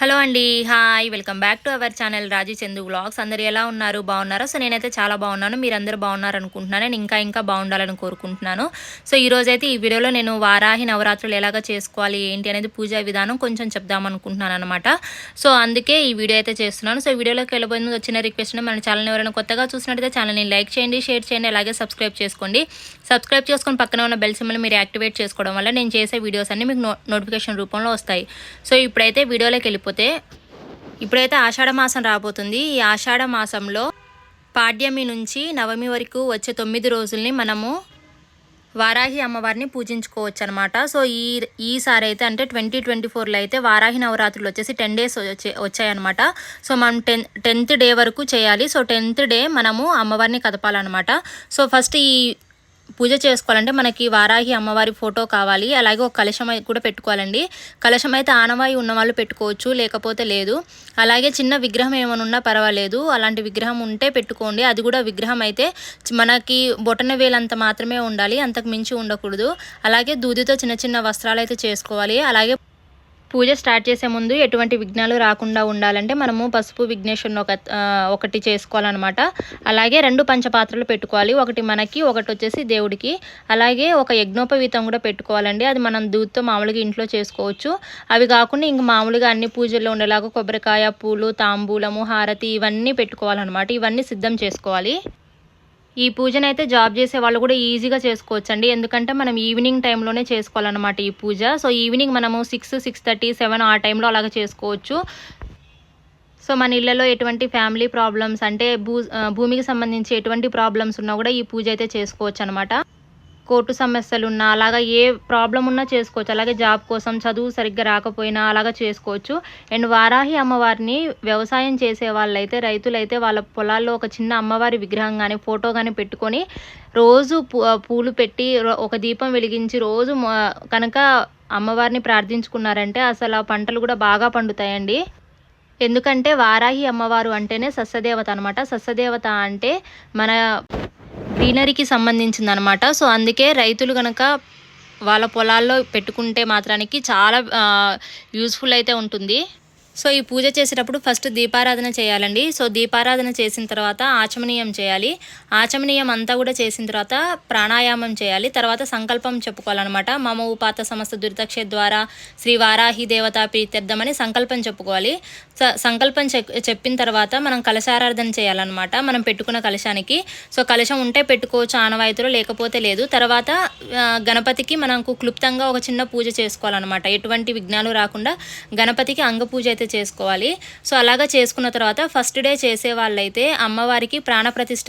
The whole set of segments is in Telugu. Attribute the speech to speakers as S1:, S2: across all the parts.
S1: హలో అండి hi welcome back to our channel Raji Chandu vlogs. అందరు ఎలా ఉన్నారు? బాగున్నారో? సో నేనైతే చాలా బాగున్నాను. మీరందరూ బాగున్నారు అనుకుంటున్నాను నేను ఇంకా ఇంకా బాగుండాలని కోరుకుంటున్నాను. సో ఈరోజైతే ఈ వీడియోలో నేను వారాహి నవరాత్రులు ఎలాగ చేసుకోవాలి ఏంటి అనేది పూజా విధానం కొంచెం చెప్దామనుకుంటున్నాను అనమాట సో అందుకే ఈ వీడియో అయితే చేస్తున్నాను. సో వీడియోలోకి వెళ్ళబోయింది వచ్చిన రిక్వెస్ట్ మన ఛానల్ ఎవరైనా కొత్తగా చూసినట్టయితే ఛానల్ని లైక్ చేయండి షేర్ చేయండి అలాగే సబ్స్క్రైబ్ చేసుకోండి. సబ్స్క్రైబ్ చేసుకొని పక్కన ఉన్న బెల్ సింబల్ మీరు యాక్టివేట్ చేసుకోవడం వల్ల నేను చేసే వీడియోస్ అన్ని మీకు నోటిఫికేషన్ రూపంలో వస్తాయి. సో ఇప్పుడైతే వీడియోలోకి లేకపోతే ఇప్పుడైతే ఆషాఢ మాసం రాబోతుంది. ఈ ఆషాఢ మాసంలో పాడ్యమి నుంచి నవమి వరకు వచ్చే తొమ్మిది రోజుల్ని మనము వారాహి అమ్మవారిని పూజించుకోవచ్చు అనమాట సో ఈ ఈసారి అయితే అంటే ట్వంటీ ట్వంటీ ఫోర్లో అయితే వారాహి నవరాత్రులు వచ్చేసి టెన్ డేస్ వచ్చే వచ్చాయన్నమాట. సో మనం టెన్ టెన్త్ డే వరకు చేయాలి. సో టెన్త్ డే మనము అమ్మవారిని కదపాలన్నమాట. సో ఫస్ట్ ఈ పూజ చేసుకోవాలంటే మనకి వారాహి అమ్మవారి ఫోటో కావాలి అలాగే ఒక కలశం కూడా పెట్టుకోవాలండి. కలశం అయితే ఆనవాయి ఉన్న వాళ్ళు పెట్టుకోవచ్చు లేకపోతే లేదు. అలాగే చిన్న విగ్రహం ఏమైనా ఉన్నా పర్వాలేదు. అలాంటి విగ్రహం ఉంటే పెట్టుకోండి. అది కూడా విగ్రహం అయితే మనకి బొటన వేలంత మాత్రమే ఉండాలి అంతకు మించి ఉండకూడదు. అలాగే దూదితో చిన్న చిన్న వస్త్రాలు అయితే చేసుకోవాలి. అలాగే పూజ స్టార్ట్ చేసే ముందు ఎటువంటి విఘ్నాలు రాకుండా ఉండాలంటే మనము పసుపు విఘ్నేశ్వరుని ఒక ఒకటి చేసుకోవాలన్నమాట. అలాగే రెండు పంచపాత్రలు పెట్టుకోవాలి. ఒకటి మనకి ఒకటి వచ్చేసి దేవుడికి. అలాగే ఒక యజ్ఞోపవీతం కూడా పెట్టుకోవాలండి. అది మనం దూత్తో మామూలుగా ఇంట్లో చేసుకోవచ్చు. అవి కాకుండా ఇంక మామూలుగా అన్ని పూజల్లో ఉండేలాగా కొబ్బరికాయ పూలు తాంబూలము హారతి ఇవన్నీ పెట్టుకోవాలన్నమాట. ఇవన్నీ సిద్ధం చేసుకోవాలి. ఈ పూజనైతే జాబ్ చేసే వాళ్ళు కూడా ఈజీగా చేసుకోవచ్చు అండి ఎందుకంటే మనం ఈవినింగ్ టైంలోనే చేసుకోవాలన్నమాట ఈ పూజ. సో ఈవినింగ్ మనము సిక్స్ సిక్స్ థర్టీ సెవెన్ ఆ టైంలో అలాగ చేసుకోవచ్చు. సో మన ఇళ్ళలో ఎటువంటి ఫ్యామిలీ ప్రాబ్లమ్స్ అంటే భూ భూమికి సంబంధించి ఎటువంటి ప్రాబ్లమ్స్ ఉన్నా కూడా ఈ పూజ అయితే చేసుకోవచ్చు అనమాట కోర్టు సమస్యలు ఉన్నా అలాగా ఏ ప్రాబ్లం ఉన్నా చేసుకోవచ్చు. అలాగే జాబ్ కోసం చదువు సరిగ్గా రాకపోయినా అలాగా చేసుకోవచ్చు. అండ్ వారాహి అమ్మవారిని వ్యవసాయం చేసే వాళ్ళైతే రైతులైతే వాళ్ళ పొలాల్లో ఒక చిన్న అమ్మవారి విగ్రహం కానీ ఫోటో కానీ పెట్టుకొని రోజు పూ- పూలు పెట్టి ఒక దీపం వెలిగించి రోజు కనుక అమ్మవారిని ప్రార్థించుకున్నారంటే అసలు ఆ పంటలు కూడా బాగా పండుతాయండి. ఎందుకంటే వారాహి అమ్మవారు అంటేనే సస్యదేవత అనమాట సస్యదేవత అంటే మన గ్రీనరీకి సంబంధించింది అనమాట సో అందుకే రైతులు కనుక వాళ్ళ పొలాల్లో పెట్టుకుంటే మాత్రానికి చాలా యూస్ఫుల్ అయితే ఉంటుంది. సో ఈ పూజ చేసేటప్పుడు ఫస్ట్ దీపారాధన చేయాలండి. సో దీపారాధన చేసిన తర్వాత ఆచమనీయం చేయాలి. ఆచమనీయం అంతా కూడా చేసిన తర్వాత ప్రాణాయామం చేయాలి. తర్వాత సంకల్పం చెప్పుకోవాలన్నమాట. మమ ఉపాత సమస్త దురితక్షే ద్వారా శ్రీ వారాహి దేవతా ప్రీత్యర్థమని సంకల్పం చెప్పుకోవాలి. సంకల్పం చెప్పిన తర్వాత మనం కలశారాధన చేయాలన్నమాట. మనం పెట్టుకున్న కలశానికి. సో కలశం ఉంటే పెట్టుకోవచ్చు ఆనవాయితీలో లేకపోతే లేదు. తర్వాత గణపతికి మనకు క్లుప్తంగా ఒక చిన్న పూజ చేసుకోవాలన్నమాట. ఎటువంటి విఘ్నాలు రాకుండా గణపతికి అంగ పూజ అయితే చేసుకోవాలి. సో అలాగా చేసుకున్న తర్వాత ఫస్ట్ డే చేసే వాళ్ళైతే అమ్మవారికి ప్రాణప్రతిష్ఠ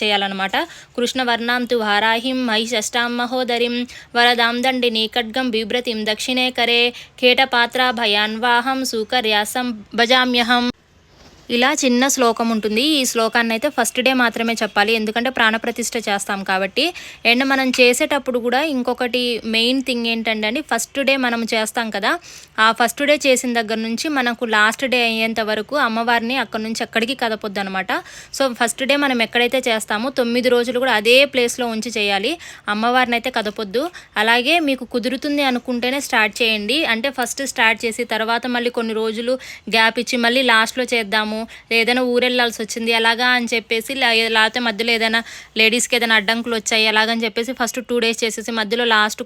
S1: చేయాలన్నమాట. కృష్ణ వర్ణాంతు వారాహిం మహిషష్టాం మహోదరిం వరదాం దండిని ఖడ్గం బిభ్రతిం దక్షిణే కరే కేటపాత్ర భయాన్వాహం సూకర్యాసం భజామ్యహం. ఇలా చిన్న శ్లోకం ఉంటుంది. ఈ శ్లోకాన్ని అయితే ఫస్ట్ డే మాత్రమే చెప్పాలి. ఎందుకంటే ప్రాణప్రతిష్ఠ చేస్తాం కాబట్టి. అండ్ మనం చేసేటప్పుడు కూడా ఇంకొకటి మెయిన్ థింగ్ ఏంటంటే అండి ఫస్ట్ డే మనం చేస్తాం కదా. ఆ ఫస్ట్ డే చేసిన దగ్గర నుంచి మనకు లాస్ట్ డే అయ్యేంత వరకు అమ్మవారిని అక్కడ నుంచి ఎక్కడికి కదపొద్దు అనమాట సో ఫస్ట్ డే మనం ఎక్కడైతే చేస్తామో తొమ్మిది రోజులు కూడా అదే ప్లేస్లో ఉంచి చేయాలి. అమ్మవారిని అయితే కదపొద్దు. అలాగే మీకు కుదురుతుంది అనుకుంటేనే స్టార్ట్ చేయండి. అంటే ఫస్ట్ స్టార్ట్ చేసి తర్వాత మళ్ళీ కొన్ని రోజులు గ్యాప్ ఇచ్చి మళ్ళీ లాస్ట్లో చేద్దాము. ఏదైనా ఊరెళ్ళాల్సి వచ్చింది ఎలాగా అని చెప్పేసి లేకపోతే మధ్యలో ఏదైనా లేడీస్కి ఏదైనా అడ్డంకులు వచ్చాయి ఎలాగని చెప్పేసి ఫస్ట్ టూ డేస్ చేసేసి మధ్యలో లాస్ట్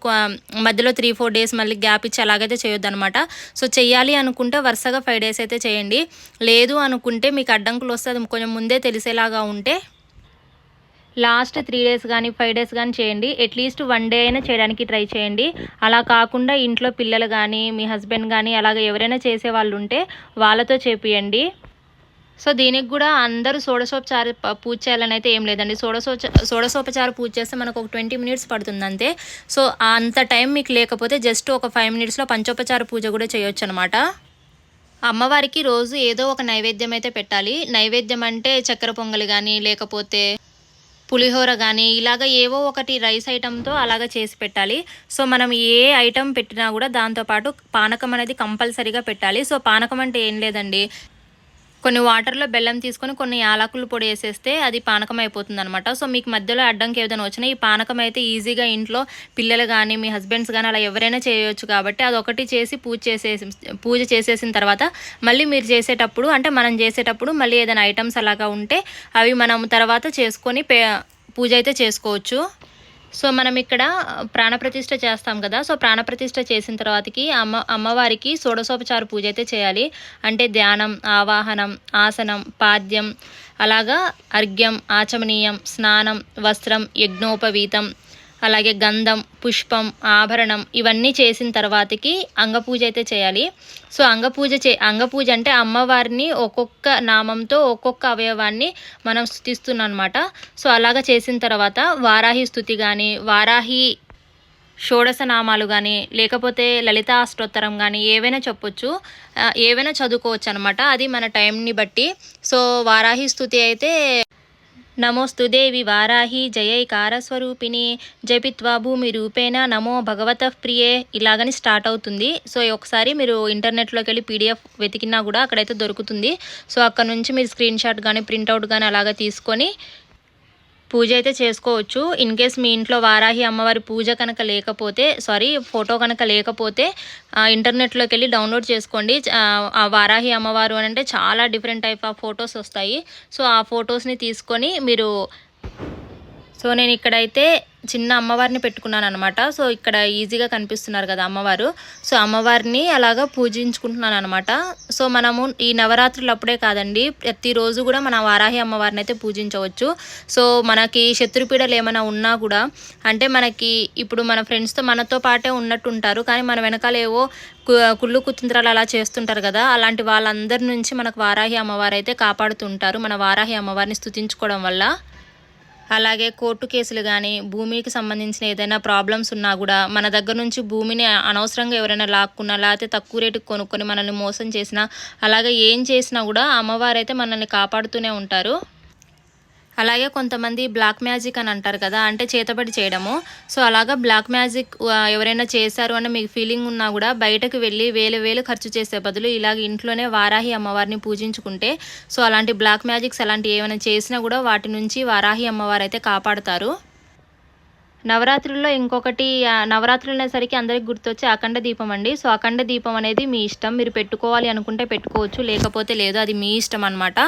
S1: మధ్యలో త్రీ ఫోర్ డేస్ మళ్ళీ గ్యాప్ ఇచ్చి అలాగైతే చేయొద్దు అనమాట సో చెయ్యాలి అనుకుంటే వరుసగా ఫైవ్ డేస్ అయితే చేయండి. లేదు అనుకుంటే మీకు అడ్డంకులు వస్తే అది కొంచెం ముందే తెలిసేలాగా ఉంటే లాస్ట్ త్రీ డేస్ కానీ ఫైవ్ డేస్ కానీ చేయండి. అట్లీస్ట్ వన్ డే అయినా చేయడానికి ట్రై చేయండి. అలా కాకుండా ఇంట్లో పిల్లలు కానీ మీ హస్బెండ్ కానీ అలాగ ఎవరైనా చేసే వాళ్ళు ఉంటే వాళ్ళతో చేపియండి. సో దీనికి కూడా అందరూ సోడసోపచార ప- పూజ చేయాలని అయితే ఏం లేదండి. సోడసోచ సోడసోపచార పూజ చేస్తే మనకు ఒక ట్వంటీ మినిట్స్ పడుతుంది అంతే సో అంత టైం మీకు లేకపోతే జస్ట్ ఒక ఫైవ్ మినిట్స్లో పంచోపచార పూజ కూడా చేయొచ్చు అనమాట అమ్మవారికి రోజు ఏదో ఒక నైవేద్యం అయితే పెట్టాలి. నైవేద్యం అంటే చక్కెర పొంగలి కానీ లేకపోతే పులిహోర కానీ ఇలాగ ఏవో ఒకటి రైస్ ఐటెంతో అలాగ చేసి పెట్టాలి. సో మనం ఏ ఐటెం పెట్టినా కూడా దాంతోపాటు పానకం అనేది కంపల్సరీగా పెట్టాలి. సో పానకం అంటే ఏం లేదండి. కొన్ని వాటర్లో బెల్లం తీసుకొని కొన్ని యాలకులు పొడి వేసేస్తే అది పానకం అయిపోతుంది అనమాట సో మీకు మధ్యలో అడ్డంకి ఏదైనా వచ్చినా ఈ పానకం అయితే ఈజీగా ఇంట్లో పిల్లలు కానీ మీ హస్బెండ్స్ కానీ అలా ఎవరైనా చేయొచ్చు కాబట్టి అది ఒకటి చేసి పూజ చేసేసి పూజ చేసేసిన తర్వాత మళ్ళీ మీరు చేసేటప్పుడు అంటే మనం చేసేటప్పుడు మళ్ళీ ఏదైనా ఐటమ్స్ అలాగా ఉంటే అవి మనం తర్వాత చేసుకొని పే పూజ అయితే చేసుకోవచ్చు. సో మనం ఇక్కడ ప్రాణప్రతిష్ఠ చేస్తాం కదా. సో ప్రాణప్రతిష్ఠ చేసిన తర్వాతకి అమ్మ అమ్మవారికి షోడశోపచార పూజ అయితే చేయాలి. అంటే ధ్యానం ఆవాహనం ఆసనం పాద్యం అలాగా అర్ఘ్యం ఆచమనీయం స్నానం వస్త్రం యజ్ఞోపవీతం అలాగే గంధం పుష్పం ఆభరణం ఇవన్నీ చేసిన తర్వాతకి అంగపూజ అయితే చేయాలి. సో అంగపూజ చే అంగపూజ అంటే అమ్మవారిని ఒక్కొక్క నామంతో ఒక్కొక్క అవయవాన్ని మనం స్థుతిస్తున్నాం అనమాట సో అలాగా చేసిన తర్వాత వారాహి స్థుతి కానీ వారాహి షోడశ నామాలు కానీ లేకపోతే లలిత అష్టోత్తరం కానీ ఏవైనా చెప్పొచ్చు. ఏవైనా చదువుకోవచ్చు అనమాట అది మన టైంని బట్టి. సో వారాహి స్థుతి అయితే నమోస్తు దేవి వారాహి జయైకారస్వరూపిణి జపిత్వా భూమి రూపేణ నమో భగవత ప్రియే. ఇలాగని స్టార్ట్ అవుతుంది. సో ఒకసారి మీరు ఇంటర్నెట్లోకి వెళ్ళి పీడిఎఫ్ వెతికినా కూడా అక్కడైతే దొరుకుతుంది. సో అక్కడ నుంచి మీరు స్క్రీన్ షాట్ కానీ ప్రింట్అవుట్ కానీ అలాగా తీసుకొని పూజ అయితే చేసుకోవచ్చు. ఇన్ కేస్ మీ ఇంట్లో వారాహి అమ్మవారి పూజ కనుక లేకపోతే సారీ ఫోటో కనుక లేకపోతే ఇంటర్నెట్లోకి వెళ్ళి డౌన్లోడ్ చేసుకోండి. ఆ, ఆ వారాహి అమ్మవారు అని అంటే చాలా డిఫరెంట్ టైప్ ఆఫ్ ఫొటోస్ వస్తాయి. సో ఆ ఫొటోస్ని తీసుకొని మీరు సో నేను ఇక్కడైతే చిన్న అమ్మవారిని పెట్టుకున్నాను అనమాట సో ఇక్కడ ఈజీగా కనిపిస్తున్నారు కదా అమ్మవారు. సో అమ్మవారిని అలాగా పూజించుకుంటున్నాను అనమాట సో మనము ఈ నవరాత్రులు అప్పుడే కాదండి ప్రతిరోజు కూడా మన వారాహి అమ్మవారిని అయితే పూజించవచ్చు. సో మనకి శత్రుపీడలు ఏమైనా ఉన్నా కూడా అంటే మనకి ఇప్పుడు మన ఫ్రెండ్స్తో మనతో పాటే ఉన్నట్టు ఉంటారు కానీ మన వెనకాల ఏవో కు- కుళ్ళు కుతంత్రాలు అలా చేస్తుంటారు కదా అలాంటి వాళ్ళందరి నుంచి మనకు వారాహి అమ్మవారు అయితే కాపాడుతుంటారు. మన వారాహి అమ్మవారిని స్థుతించుకోవడం వల్ల. అలాగే కోర్టు కేసులు కానీ భూమికి సంబంధించిన ఏదైనా ప్రాబ్లమ్స్ ఉన్నా కూడా మన దగ్గర నుంచి భూమిని అనవసరంగా ఎవరైనా లాక్కున్నా లేకపోతే తక్కువ రేటుకి కొనుక్కొని మనల్ని మోసం చేసినా అలాగే ఏం చేసినా కూడా అమ్మవారు అయితే మనల్ని కాపాడుతూనే ఉంటారు. అలాగే కొంతమంది బ్లాక్ మ్యాజిక్ అని అంటారు కదా అంటే చేతబడి చేయడము. సో అలాగా బ్లాక్ మ్యాజిక్ ఎవరైనా చేశారు అని మీకు ఫీలింగ్ ఉన్నా కూడా బయటకు వెళ్ళి వేలు వేలు ఖర్చు చేసే బదులు ఇలాగ ఇంట్లోనే వారాహి అమ్మవారిని పూజించుకుంటే సో అలాంటి బ్లాక్ మ్యాజిక్స్ అలాంటివి ఏమైనా చేసినా కూడా వాటి నుంచి వారాహి అమ్మవారు అయితే కాపాడుతారు. నవరాత్రుల్లో ఇంకొకటి నవరాత్రులు అనేసరికి అందరికి గుర్తొచ్చే అఖండ దీపం అండి. సో అఖండ దీపం అనేది మీ ఇష్టం. మీరు పెట్టుకోవాలి అనుకుంటే పెట్టుకోవచ్చు. లేకపోతే లేదు అది మీ ఇష్టం అనమాట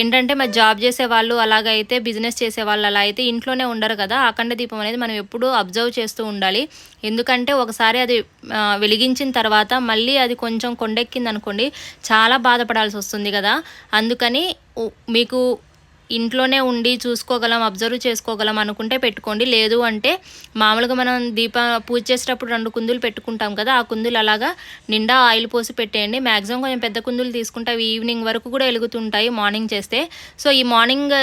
S1: ఏంటంటే మరి జాబ్ చేసే వాళ్ళు అలాగైతే బిజినెస్ చేసే వాళ్ళు అలా అయితే ఇంట్లోనే ఉండరు కదా. అఖండ దీపం అనేది మనం ఎప్పుడూ అబ్జర్వ్ చేస్తూ ఉండాలి. ఎందుకంటే ఒకసారి అది వెలిగించిన తర్వాత మళ్ళీ అది కొంచెం కొండెక్కింది అనుకోండి చాలా బాధపడాల్సి వస్తుంది కదా. అందుకని మీకు ఇంట్లోనే ఉండి చూసుకోగలం అబ్జర్వ్ చేసుకోగలం అనుకుంటే పెట్టుకోండి. లేదు అంటే మామూలుగా మనం దీప పూజ చేసేటప్పుడు రెండు కుందులు పెట్టుకుంటాం కదా ఆ కుందులు అలాగా నిండా ఆయిల్ పోసి పెట్టేయండి. మ్యాక్సిమం కొంచెం పెద్ద కుందులు తీసుకుంటే అవి ఈవినింగ్ వరకు కూడా వెలుగుతుంటాయి మార్నింగ్ చేస్తే. సో ఈ మార్నింగ్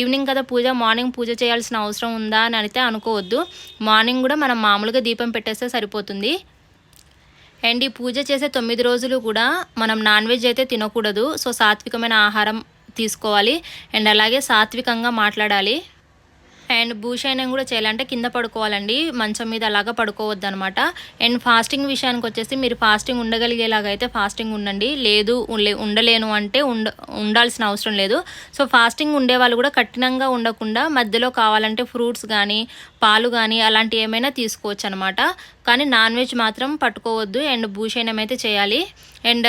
S1: ఈవినింగ్ కదా పూజ మార్నింగ్ పూజ చేయాల్సిన అవసరం ఉందా అని అయితే అనుకోవద్దు. మార్నింగ్ కూడా మనం మామూలుగా దీపం పెట్టేస్తే సరిపోతుంది. అండ్ ఈ పూజ చేసే తొమ్మిది రోజులు కూడా మనం నాన్ వెజ్ అయితే తినకూడదు. సో సాత్వికమైన ఆహారం తీసుకోవాలి. అండ్ అలాగే సాత్వికంగా మాట్లాడాలి. అండ్ భూషయనం కూడా చేయాలంటే కింద పడుకోవాలండి. మంచం మీద అలాగా పడుకోవద్దు అనమాట అండ్ ఫాస్టింగ్ విషయానికి వచ్చేసి మీరు ఫాస్టింగ్ ఉండగలిగేలాగా అయితే ఫాస్టింగ్ ఉండండి. లేదు ఉండలేను అంటే ఉండ ఉండాల్సిన అవసరం లేదు. సో ఫాస్టింగ్ ఉండే వాళ్ళు కూడా కఠినంగా ఉండకుండా మధ్యలో కావాలంటే ఫ్రూట్స్ కానీ పాలు కానీ అలాంటివి ఏమైనా తీసుకోవచ్చు అనమాట కానీ నాన్ వెజ్ మాత్రం పట్టుకోవద్దు. అండ్ భూషయనం అయితే చేయాలి. అండ్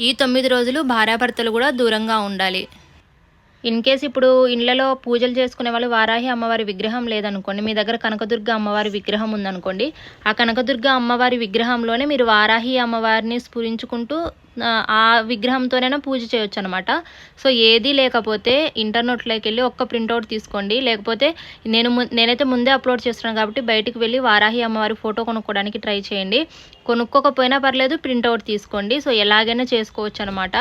S1: ఈ తొమ్మిది రోజులు భార్యాభర్తలు కూడా దూరంగా ఉండాలి. ఇన్ కేస్ ఇప్పుడు ఇళ్ళలో పూజలు చేసుకునే వాళ్ళు వారాహి అమ్మవారి విగ్రహం లేదనుకోండి మీ దగ్గర కనకదుర్గ అమ్మవారి విగ్రహం ఉందనుకోండి ఆ కనకదుర్గ అమ్మవారి విగ్రహంలోనే మీరు వారాహి అమ్మవారిని స్ఫురించుకుంటూ ఆ, విగ్రహంతోనైనా పూజ చేయొచ్చు అనమాట సో ఏది లేకపోతే ఇంటర్నెట్లోకి వెళ్ళి ఒక్క ప్రింట్అవుట్ తీసుకోండి. లేకపోతే నేను ము- నేనైతే ముందే అప్లోడ్ చేస్తున్నాను కాబట్టి బయటికి వెళ్ళి వారాహి అమ్మవారి ఫోటో కొనుక్కోవడానికి ట్రై చేయండి. కొనుక్కోకపోయినా పర్లేదు ప్రింట్అవుట్ తీసుకోండి. సో ఎలాగైనా చేసుకోవచ్చు అనమాట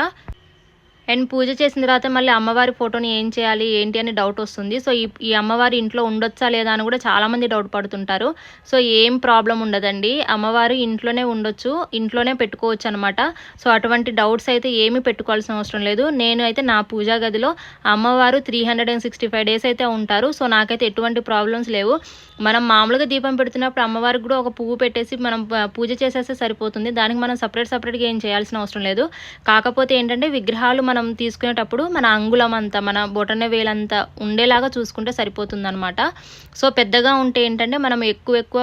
S1: అండ్ పూజ చేసిన తర్వాత మళ్ళీ అమ్మవారి ఫోటోని ఏం చేయాలి ఏంటి అని డౌట్ వస్తుంది. సో ఈ ఈ అమ్మవారి ఇంట్లో ఉండొచ్చా లేదా అని కూడా చాలామంది డౌట్ పడుతుంటారు. సో ఏం ప్రాబ్లం ఉండదండి. అమ్మవారు ఇంట్లోనే ఉండొచ్చు ఇంట్లోనే పెట్టుకోవచ్చు అనమాట సో అటువంటి డౌట్స్ అయితే ఏమీ పెట్టుకోవాల్సిన అవసరం లేదు. నేను అయితే నా పూజా గదిలో అమ్మవారు three hundred and sixty five days అయితే ఉంటారు. సో నాకైతే ఎటువంటి ప్రాబ్లమ్స్ లేవు. మనం మామూలుగా దీపం పెడుతున్నప్పుడు అమ్మవారికి కూడా ఒక పువ్వు పెట్టేసి మనం పూజ చేసేస్తే సరిపోతుంది. దానికి మనం సపరేట్ సపరేట్గా ఏం చేయాల్సిన అవసరం లేదు. కాకపోతే ఏంటంటే విగ్రహాలు మన మనం తీసుకునేటప్పుడు మన అంగుళం అంతా మన బొటన వేలంతా ఉండేలాగా చూసుకుంటే సరిపోతుందనమాట సో పెద్దగా ఉంటే ఏంటంటే మనం ఎక్కువ ఎక్కువ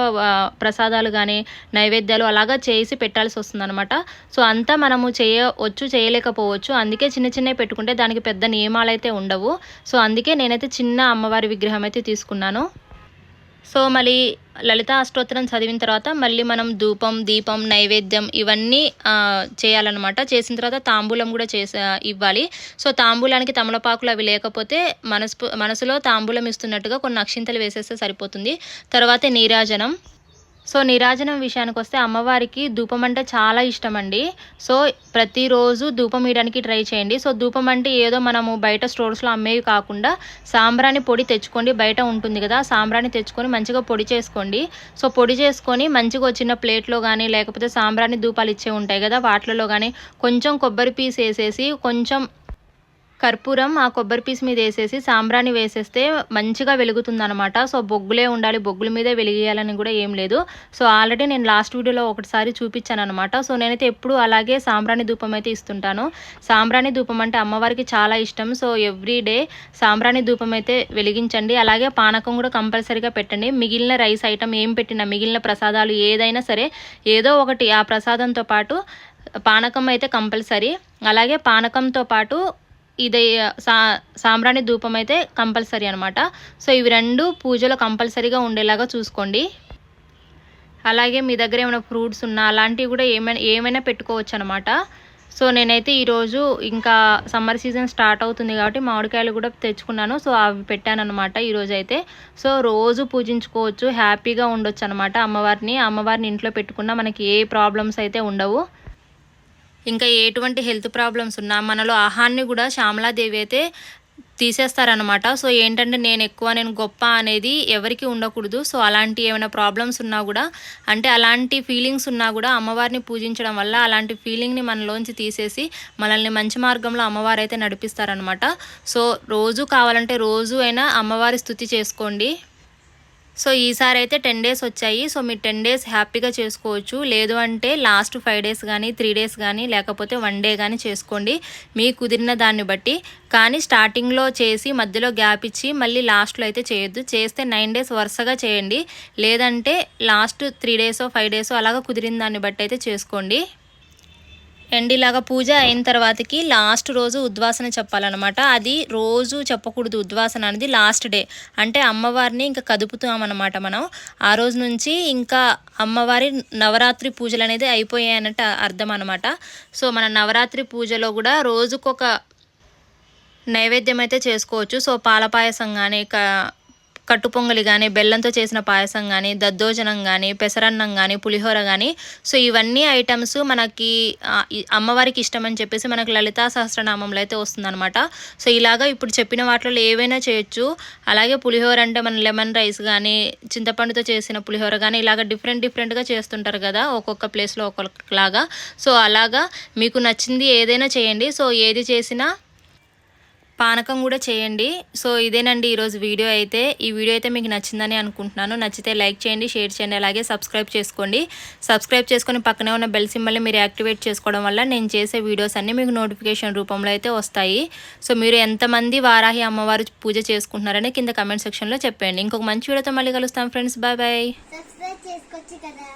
S1: ప్రసాదాలు కానీ నైవేద్యాలు అలాగా చేసి పెట్టాల్సి వస్తుందన్నమాట. సో అంతా మనము చేయవచ్చు చేయలేకపోవచ్చు. అందుకే చిన్న చిన్నవి పెట్టుకుంటే దానికి పెద్ద నియమాలు అయితే ఉండవు. సో అందుకే నేనైతే చిన్న అమ్మవారి విగ్రహం అయితే తీసుకున్నాను. సో మళ్ళీ లలిత అష్టోత్తరం చదివిన తర్వాత మళ్ళీ మనం ధూపం దీపం నైవేద్యం ఇవన్నీ చేయాలన్నమాట. చేసిన తర్వాత తాంబూలం కూడా చేసే ఇవ్వాలి. సో తాంబూలానికి తమలపాకులు అవి లేకపోతే మనసు మనసులో తాంబూలం ఇస్తున్నట్టుగా కొన్ని అక్షింతలు వేసేస్తే సరిపోతుంది. తర్వాత నీరాజనం. సో నీరాజనం విషయానికి వస్తే అమ్మవారికి ధూపం అంటే చాలా ఇష్టం అండి సో ప్రతిరోజు ధూపం వేయడానికి ట్రై చేయండి. సో ధూపం అంటే ఏదో మనము బయట స్టోర్స్లో అమ్మేవి కాకుండా సాంబ్రాణి పొడి తెచ్చుకోండి. బయట ఉంటుంది కదా సాంబ్రాణి తెచ్చుకొని మంచిగా పొడి చేసుకోండి. సో పొడి చేసుకొని మంచిగా వచ్చిన ప్లేట్లో కానీ లేకపోతే సాంబ్రాణి ధూపాలు ఇచ్చే ఉంటాయి కదా వాటిలలో కానీ కొంచెం కొబ్బరి పీస్ వేసేసి కొంచెం కర్పూరం ఆ కొబ్బరి పీస్ మీద వేసేసి సాంబ్రాణి వేసేస్తే మంచిగా వెలుగుతుందనమాట సో బొగ్గులే ఉండాలి బొగ్గుల మీదే వెలిగేయాలని కూడా ఏం లేదు. సో ఆల్రెడీ నేను లాస్ట్ వీడియోలో ఒకటిసారి చూపించాను అనమాట సో నేనైతే ఎప్పుడు అలాగే సాంబ్రాణి ధూపం అయితే ఇస్తుంటాను. సాంబ్రాణి ధూపం అంటే అమ్మవారికి చాలా ఇష్టం. సో ఎవ్రీ డే సాంబ్రాణి ధూపం అయితే వెలిగించండి. అలాగే పానకం కూడా కంపల్సరీగా పెట్టండి. మిగిలిన రైస్ ఐటమ్ ఏం పెట్టినా మిగిలిన ప్రసాదాలు ఏదైనా సరే ఏదో ఒకటి ఆ ప్రసాదంతో పాటు పానకం అయితే కంపల్సరీ. అలాగే పానకంతో పాటు ఇది సా సాంబ్రాణి ధూపం అయితే కంపల్సరీ అనమాట సో ఇవి రెండు పూజలో కంపల్సరీగా ఉండేలాగా చూసుకోండి. అలాగే మీ దగ్గర ఏమైనా ఫ్రూట్స్ ఉన్నా అలాంటివి కూడా ఏమైనా ఏమైనా పెట్టుకోవచ్చు అనమాట సో నేనైతే ఈరోజు ఇంకా సమ్మర్ సీజన్ స్టార్ట్ అవుతుంది కాబట్టి మామిడికాయలు కూడా తెచ్చుకున్నాను. సో అవి పెట్టాను అనమాట ఈరోజు అయితే. సో రోజు పూజించుకోవచ్చు హ్యాపీగా ఉండొచ్చు అనమాట అమ్మవారిని. అమ్మవారిని ఇంట్లో పెట్టుకున్నా మనకి ఏ ప్రాబ్లమ్స్ అయితే ఉండవు. ఇంకా ఎటువంటి హెల్త్ ప్రాబ్లమ్స్ ఉన్నా మనలో ఆహాన్ని కూడా శ్యామలాదేవి అయితే తీసేస్తారనమాట సో ఏంటంటే నేను ఎక్కువ నేను గొప్ప అనేది ఎవరికి ఉండకూడదు. సో అలాంటి ఏమైనా ప్రాబ్లమ్స్ ఉన్నా కూడా అంటే అలాంటి ఫీలింగ్స్ ఉన్నా కూడా అమ్మవారిని పూజించడం వల్ల అలాంటి ఫీలింగ్ని మనలోంచి తీసేసి మనల్ని మంచి మార్గంలో అమ్మవారు అయితే నడిపిస్తారనమాట సో రోజు కావాలంటే రోజు అయినా అమ్మవారి స్థుతి చేసుకోండి. సో ఈసారి అయితే టెన్ డేస్ వచ్చాయి. సో మీరు టెన్ డేస్ హ్యాపీగా చేసుకోవచ్చు. లేదు అంటే లాస్ట్ ఫైవ్ డేస్ కానీ త్రీ డేస్ కానీ లేకపోతే వన్ డే కానీ చేసుకోండి. మీకు కుదిరిన దాన్ని బట్టి. కానీ స్టార్టింగ్లో చేసి మధ్యలో గ్యాప్ ఇచ్చి మళ్ళీ లాస్ట్లో అయితే చేయొద్దు. చేస్తే నైన్ డేస్ వరుసగా చేయండి. లేదంటే లాస్ట్ త్రీ డేసో ఫైవ్ డేస్ అలాగా కుదిరిన దాన్ని బట్టి అయితే చేసుకోండి. అండ్ ఇలాగ పూజ అయిన తర్వాతకి లాస్ట్ రోజు ఉద్వాసన చెప్పాలన్నమాట. అది రోజు చెప్పకూడదు ఉద్వాసన అనేది లాస్ట్ డే. అంటే అమ్మవారిని ఇంకా కదుపుతామన్నమాట మనం. ఆ రోజు నుంచి ఇంకా అమ్మవారి నవరాత్రి పూజలు అనేది అయిపోయాయి అన్నట్టు అర్థం అనమాట సో మన నవరాత్రి పూజలో కూడా రోజుకొక నైవేద్యం అయితే చేసుకోవచ్చు. సో పాలపాయసం కానీ కట్టుపొంగలి కానీ బెల్లంతో చేసిన పాయసం కానీ దద్దోజనం కానీ పెసరన్నం కానీ పులిహోర కానీ సో ఇవన్నీ ఐటమ్స్ మనకి అమ్మవారికి ఇష్టం అని చెప్పేసి మనకు లలితా సహస్రనామంలో అయితే వస్తుందన్నమాట. సో ఇలాగా ఇప్పుడు చెప్పిన వాటిలో ఏవైనా చేయొచ్చు. అలాగే పులిహోర అంటే మన లెమన్ రైస్ కానీ చింతపండుతో చేసిన పులిహోర కానీ ఇలాగ డిఫరెంట్ డిఫరెంట్గా చేస్తుంటారు కదా ఒక్కొక్క ప్లేస్లో ఒక్కొక్కలాగా. సో అలాగా మీకు నచ్చింది ఏదైనా చేయండి. సో ఏది చేసినా పానకం కూడా చేయండి. సో ఇదేనండి ఈరోజు వీడియో అయితే. ఈ వీడియో అయితే మీకు నచ్చిందని అనుకుంటున్నాను. నచ్చితే లైక్ చేయండి షేర్ చేయండి అలాగే సబ్స్క్రైబ్ చేసుకోండి. సబ్స్క్రైబ్ చేసుకొని పక్కనే ఉన్న బెల్ సింబల్ని మీరు యాక్టివేట్ చేసుకోవడం వల్ల నేను చేసే వీడియోస్ అన్నీ మీకు నోటిఫికేషన్ రూపంలో అయితే వస్తాయి. సో మీరు ఎంతమంది వారాహి అమ్మవారు పూజ చేసుకుంటున్నారని కింద కమెంట్ సెక్షన్లో చెప్పండి ఇంకొక మంచి వీడియోతో మళ్ళీ కలుస్తాం ఫ్రెండ్స్. Bye bye.
S2: సబ్స్క్రైబ్ చేసుకోవచ్చు కదా.